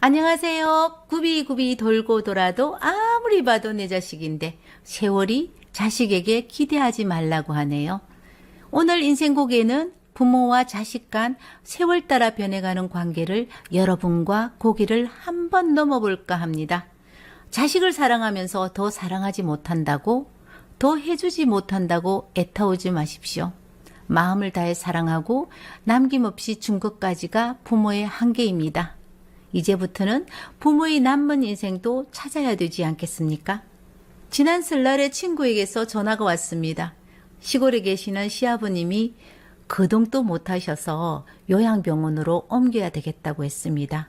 안녕하세요. 구비구비 돌고 돌아도 아무리 봐도 내 자식인데 세월이 자식에게 기대하지 말라고 하네요. 오늘 인생고개는 부모와 자식 간 세월 따라 변해가는 관계를 여러분과 고개를 한번 넘어볼까 합니다. 자식을 사랑하면서 더 사랑하지 못한다고, 더 해주지 못한다고 애타오지 마십시오. 마음을 다해 사랑하고 남김없이 준 것까지가 부모의 한계입니다. 이제부터는 부모의 남은 인생도 찾아야 되지 않겠습니까? 지난 설날에 친구에게서 전화가 왔습니다. 시골에 계시는 시아버님이 거동도 못하셔서 요양병원으로 옮겨야 되겠다고 했습니다.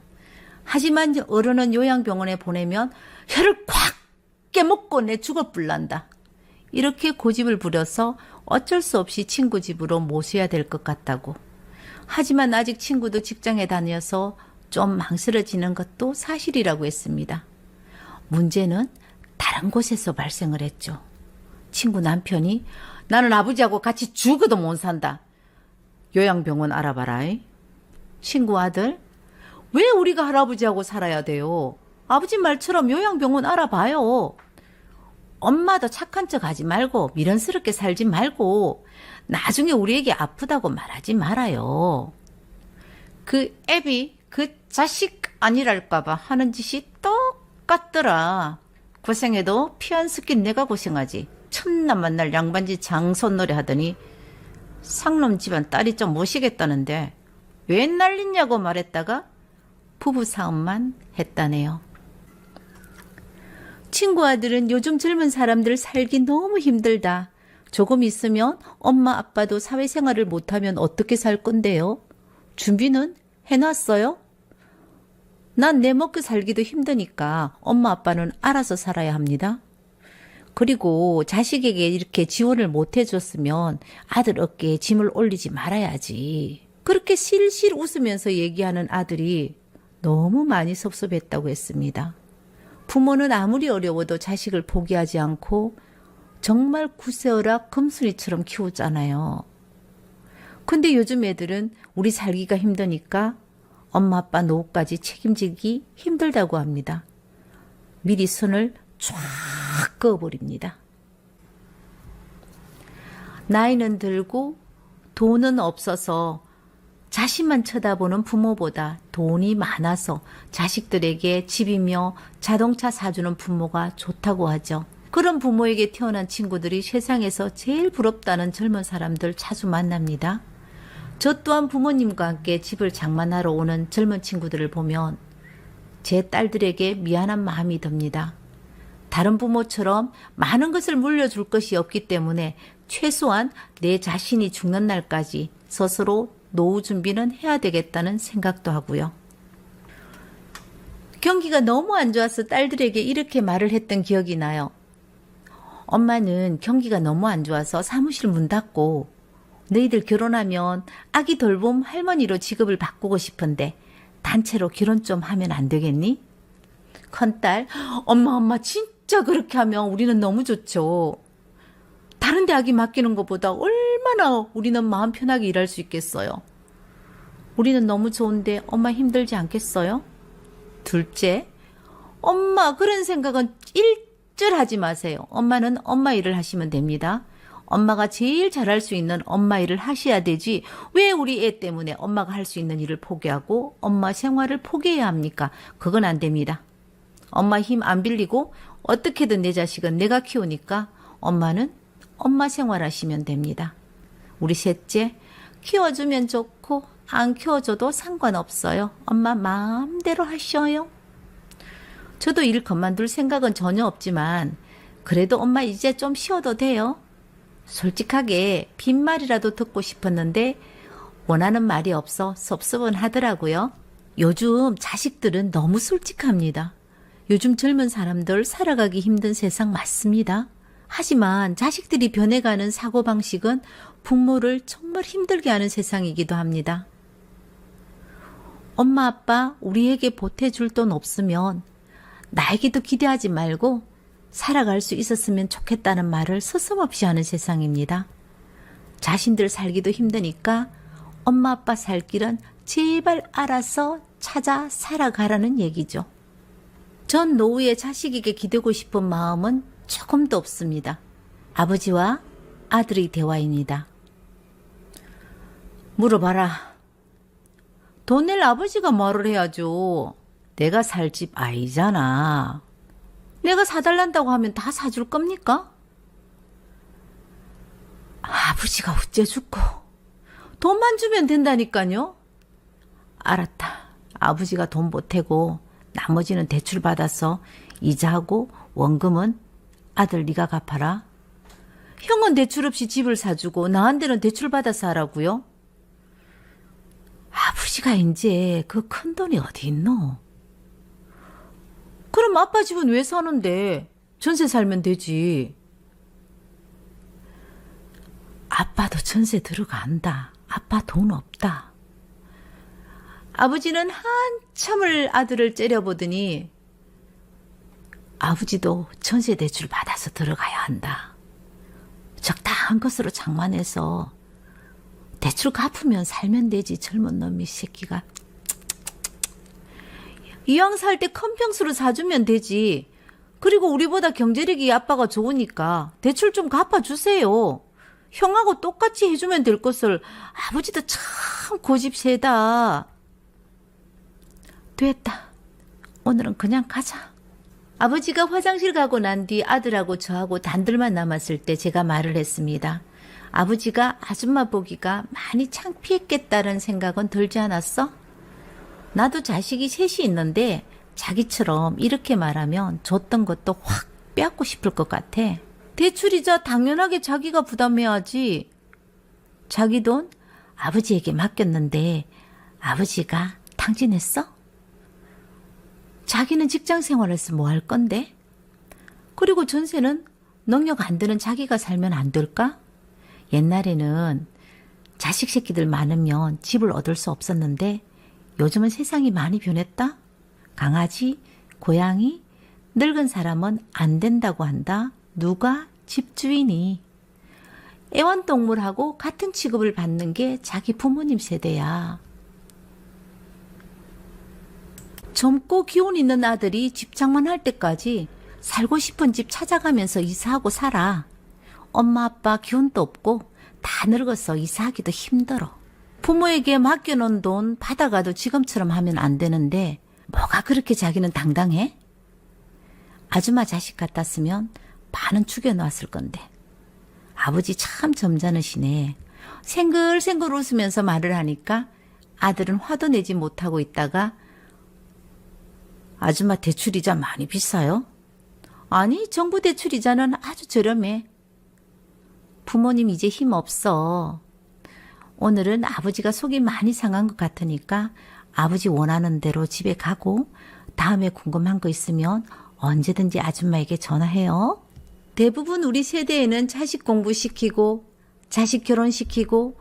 하지만 어른은 요양병원에 보내면 혀를 콱 깨먹고 내 죽을 불난다. 이렇게 고집을 부려서 어쩔 수 없이 친구 집으로 모셔야 될 것 같다고. 하지만 아직 친구도 직장에 다녀서 좀 망설여지는 것도 사실이라고 했습니다. 문제는 다른 곳에서 발생을 했죠. 친구 남편이 나는 아버지하고 같이 죽어도 못 산다. 요양병원 알아봐라. 이. 친구 아들, 왜 우리가 할아버지하고 살아야 돼요? 아버지 말처럼 요양병원 알아봐요. 엄마도 착한 척 하지 말고 미련스럽게 살지 말고 나중에 우리에게 아프다고 말하지 말아요. 그 애비 그 자식 아니랄까봐 하는 짓이 똑같더라. 고생해도 피안 섞인 내가 고생하지. 첫날 만날 양반지 장손놀이 하더니 상놈 집안 딸이 좀 모시겠다는데 왜 난리냐고 말했다가 부부 사업만 했다네요. 친구 아들은 요즘 젊은 사람들 살기 너무 힘들다. 조금 있으면 엄마 아빠도 사회생활을 못하면 어떻게 살 건데요? 준비는 해놨어요? 난 내 먹고 살기도 힘드니까 엄마 아빠는 알아서 살아야 합니다. 그리고 자식에게 이렇게 지원을 못 해줬으면 아들 어깨에 짐을 올리지 말아야지. 그렇게 실실 웃으면서 얘기하는 아들이 너무 많이 섭섭했다고 했습니다. 부모는 아무리 어려워도 자식을 포기하지 않고 정말 구세어라 금순이처럼 키우잖아요. 근데 요즘 애들은 우리 살기가 힘드니까 엄마 아빠 노후까지 책임지기 힘들다고 합니다. 미리 손을 쫙 그어버립니다. 나이는 들고 돈은 없어서 자신만 쳐다보는 부모보다 돈이 많아서 자식들에게 집이며 자동차 사주는 부모가 좋다고 하죠. 그런 부모에게 태어난 친구들이 세상에서 제일 부럽다는 젊은 사람들 자주 만납니다. 저 또한 부모님과 함께 집을 장만하러 오는 젊은 친구들을 보면 제 딸들에게 미안한 마음이 듭니다. 다른 부모처럼 많은 것을 물려줄 것이 없기 때문에 최소한 내 자신이 죽는 날까지 스스로 노후 준비는 해야 되겠다는 생각도 하고요. 경기가 너무 안 좋아서 딸들에게 이렇게 말을 했던 기억이 나요. 엄마는 경기가 너무 안 좋아서 사무실 문 닫고 너희들 결혼하면 아기 돌봄 할머니로 직업을 바꾸고 싶은데 단체로 결혼 좀 하면 안 되겠니? 큰딸, 엄마, 엄마, 진짜 그렇게 하면 우리는 너무 좋죠. 다른 데 아기 맡기는 것보다 얼마나 우리는 마음 편하게 일할 수 있겠어요. 우리는 너무 좋은데 엄마 힘들지 않겠어요? 둘째, 엄마 그런 생각은 일절 하지 마세요. 엄마는 엄마 일을 하시면 됩니다. 엄마가 제일 잘할 수 있는 엄마 일을 하셔야 되지 왜 우리 애 때문에 엄마가 할 수 있는 일을 포기하고 엄마 생활을 포기해야 합니까? 그건 안 됩니다. 엄마 힘 안 빌리고 어떻게든 내 자식은 내가 키우니까 엄마는 엄마 생활하시면 됩니다. 우리 셋째, 키워주면 좋고 안 키워줘도 상관없어요. 엄마 마음대로 하셔요. 저도 일 그만둘 생각은 전혀 없지만 그래도 엄마 이제 좀 쉬어도 돼요. 솔직하게 빈말이라도 듣고 싶었는데 원하는 말이 없어 섭섭은 하더라고요. 요즘 자식들은 너무 솔직합니다. 요즘 젊은 사람들 살아가기 힘든 세상 맞습니다. 하지만 자식들이 변해가는 사고방식은 부모를 정말 힘들게 하는 세상이기도 합니다. 엄마, 아빠, 우리에게 보태줄 돈 없으면 나에게도 기대하지 말고 살아갈 수 있었으면 좋겠다는 말을 서슴없이 하는 세상입니다. 자신들 살기도 힘드니까 엄마, 아빠 살 길은 제발 알아서 찾아 살아가라는 얘기죠. 전 노후에 자식에게 기대고 싶은 마음은 조금도 없습니다. 아버지와 아들의 대화입니다. 물어봐라. 돈 낼 아버지가 말을 해야죠. 내가 살 집 아니잖아. 내가 사달란다고 하면 다 사줄 겁니까? 아버지가 어째 죽고 돈만 주면 된다니까요. 알았다. 아버지가 돈 보태고 나머지는 대출 받아서 이자하고 원금은 아들 네가 갚아라. 형은 대출 없이 집을 사주고 나한테는 대출 받아서 하라고요. 아버지가 이제 그 큰 돈이 어디 있노? 그럼 아빠 집은 왜 사는데 전세 살면 되지. 아빠도 전세 들어간다. 아빠 돈 없다. 아버지는 한참을 아들을 째려보더니 아버지도 전세 대출 받아서 들어가야 한다. 적당한 것으로 장만해서 대출 갚으면 살면 되지 젊은 놈이 새끼가 이왕 살 때 큰 평수로 사주면 되지. 그리고 우리보다 경제력이 아빠가 좋으니까 대출 좀 갚아주세요. 형하고 똑같이 해주면 될 것을 아버지도 참 고집 세다. 됐다. 오늘은 그냥 가자. 아버지가 화장실 가고 난 뒤 아들하고 저하고 단둘만 남았을 때 제가 말을 했습니다. 아버지가 아줌마 보기가 많이 창피했겠다는 생각은 들지 않았어? 나도 자식이 셋이 있는데 자기처럼 이렇게 말하면 줬던 것도 확 빼앗고 싶을 것 같아. 대출이자 당연하게 자기가 부담해야지. 자기 돈 아버지에게 맡겼는데 아버지가 탕진했어? 자기는 직장 생활해서 뭐 할 건데? 그리고 전세는 능력 안 되는 자기가 살면 안 될까? 옛날에는 자식 새끼들 많으면 집을 얻을 수 없었는데 요즘은 세상이 많이 변했다? 강아지, 고양이, 늙은 사람은 안 된다고 한다? 누가? 집주인이. 애완동물하고 같은 취급을 받는 게 자기 부모님 세대야. 젊고 기운 있는 아들이 집착만 할 때까지 살고 싶은 집 찾아가면서 이사하고 살아. 엄마 아빠 기운도 없고 다 늙어서 이사하기도 힘들어. 부모에게 맡겨놓은 돈 받아가도 지금처럼 하면 안 되는데 뭐가 그렇게 자기는 당당해? 아줌마 자식 같았으면 반은 죽여놓았을 건데. 아버지 참 점잖으시네. 생글생글 웃으면서 말을 하니까 아들은 화도 내지 못하고 있다가 아줌마 대출이자 많이 비싸요? 아니, 정부 대출이자는 아주 저렴해. 부모님 이제 힘 없어. 오늘은 아버지가 속이 많이 상한 것 같으니까 아버지 원하는 대로 집에 가고 다음에 궁금한 거 있으면 언제든지 아줌마에게 전화해요. 대부분 우리 세대에는 자식 공부시키고 자식 결혼시키고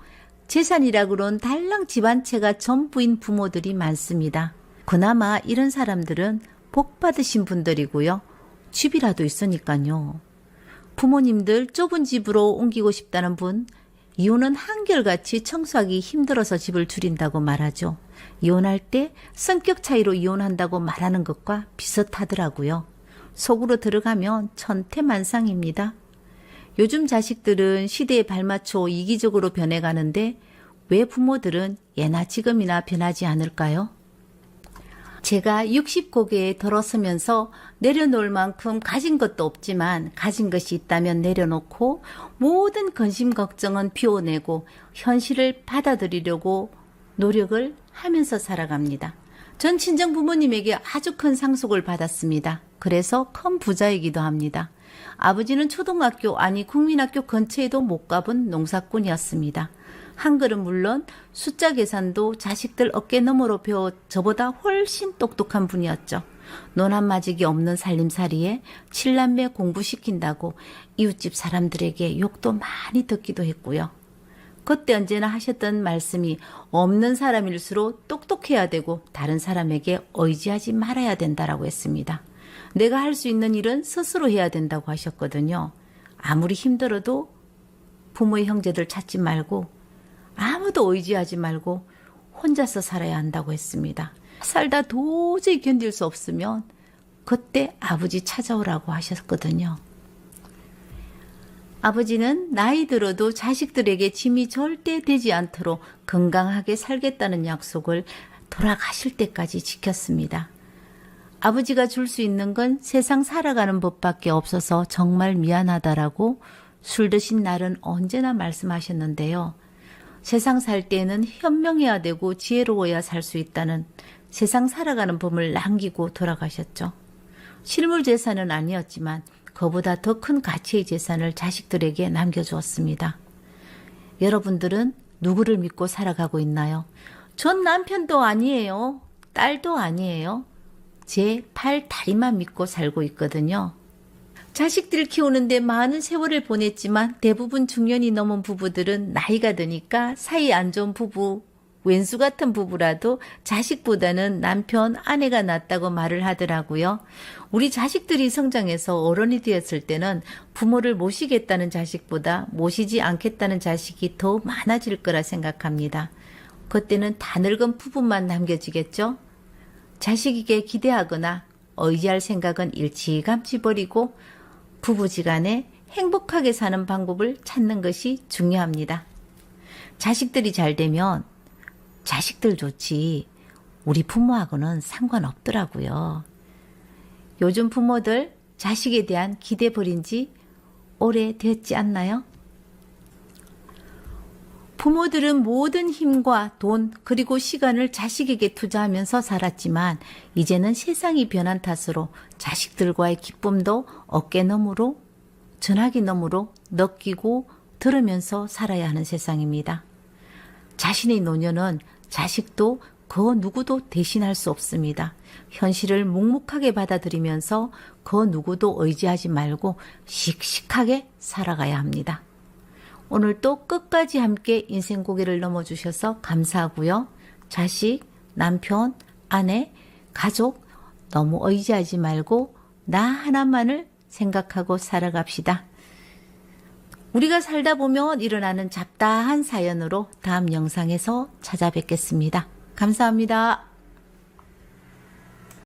재산이라고는 달랑 집안채가 전부인 부모들이 많습니다. 그나마 이런 사람들은 복 받으신 분들이고요. 집이라도 있으니까요. 부모님들 좁은 집으로 옮기고 싶다는 분, 이혼은 한결같이 청소하기 힘들어서 집을 줄인다고 말하죠. 이혼할 때 성격 차이로 이혼한다고 말하는 것과 비슷하더라고요. 속으로 들어가면 천태만상입니다. 요즘 자식들은 시대에 발맞춰 이기적으로 변해가는데 왜 부모들은 예나 지금이나 변하지 않을까요? 제가 60고개에 들어서면서 내려놓을 만큼 가진 것도 없지만 가진 것이 있다면 내려놓고 모든 근심 걱정은 비워내고 현실을 받아들이려고 노력을 하면서 살아갑니다. 전 친정 부모님에게 아주 큰 상속을 받았습니다. 그래서 큰 부자이기도 합니다. 아버지는 초등학교 아니 국민학교 근처에도 못 가본 농사꾼이었습니다. 한글은 물론 숫자 계산도 자식들 어깨 너머로 배워 저보다 훨씬 똑똑한 분이었죠. 논 한마직이 없는 살림살이에 칠남매 공부시킨다고 이웃집 사람들에게 욕도 많이 듣기도 했고요. 그때 언제나 하셨던 말씀이 없는 사람일수록 똑똑해야 되고 다른 사람에게 의지하지 말아야 된다라고 했습니다. 내가 할 수 있는 일은 스스로 해야 된다고 하셨거든요. 아무리 힘들어도 부모의 형제들 찾지 말고 아무도 의지하지 말고 혼자서 살아야 한다고 했습니다. 살다 도저히 견딜 수 없으면 그때 아버지 찾아오라고 하셨거든요. 아버지는 나이 들어도 자식들에게 짐이 절대 되지 않도록 건강하게 살겠다는 약속을 돌아가실 때까지 지켰습니다. 아버지가 줄 수 있는 건 세상 살아가는 법밖에 없어서 정말 미안하다라고 술 드신 날은 언제나 말씀하셨는데요. 세상 살 때에는 현명해야 되고 지혜로워야 살 수 있다는 세상 살아가는 법을 남기고 돌아가셨죠. 실물 재산은 아니었지만 그보다 더 큰 가치의 재산을 자식들에게 남겨주었습니다. 여러분들은 누구를 믿고 살아가고 있나요? 전 남편도 아니에요. 딸도 아니에요. 제 팔 다리만 믿고 살고 있거든요. 자식들 키우는데 많은 세월을 보냈지만 대부분 중년이 넘은 부부들은 나이가 드니까 사이 안 좋은 부부, 왼수 같은 부부라도 자식보다는 남편, 아내가 낫다고 말을 하더라고요. 우리 자식들이 성장해서 어른이 되었을 때는 부모를 모시겠다는 자식보다 모시지 않겠다는 자식이 더 많아질 거라 생각합니다. 그때는 다 늙은 부부만 남겨지겠죠? 자식에게 기대하거나 의지할 생각은 일찌감치 버리고 부부지간에 행복하게 사는 방법을 찾는 것이 중요합니다. 자식들이 잘 되면 자식들 좋지 우리 부모하고는 상관없더라고요. 요즘 부모들 자식에 대한 기대 버린 지 오래 됐지 않나요? 부모들은 모든 힘과 돈 그리고 시간을 자식에게 투자하면서 살았지만 이제는 세상이 변한 탓으로 자식들과의 기쁨도 어깨너머로 전화기 너머로 느끼고 들으면서 살아야 하는 세상입니다. 자신의 노년은 자식도 그 누구도 대신할 수 없습니다. 현실을 묵묵하게 받아들이면서 그 누구도 의지하지 말고 씩씩하게 살아가야 합니다. 오늘 또 끝까지 함께 인생 고개를 넘어주셔서 감사하고요. 자식, 남편, 아내, 가족 너무 의지하지 말고 나 하나만을 생각하고 살아갑시다. 우리가 살다 보면 일어나는 잡다한 사연으로 다음 영상에서 찾아뵙겠습니다. 감사합니다.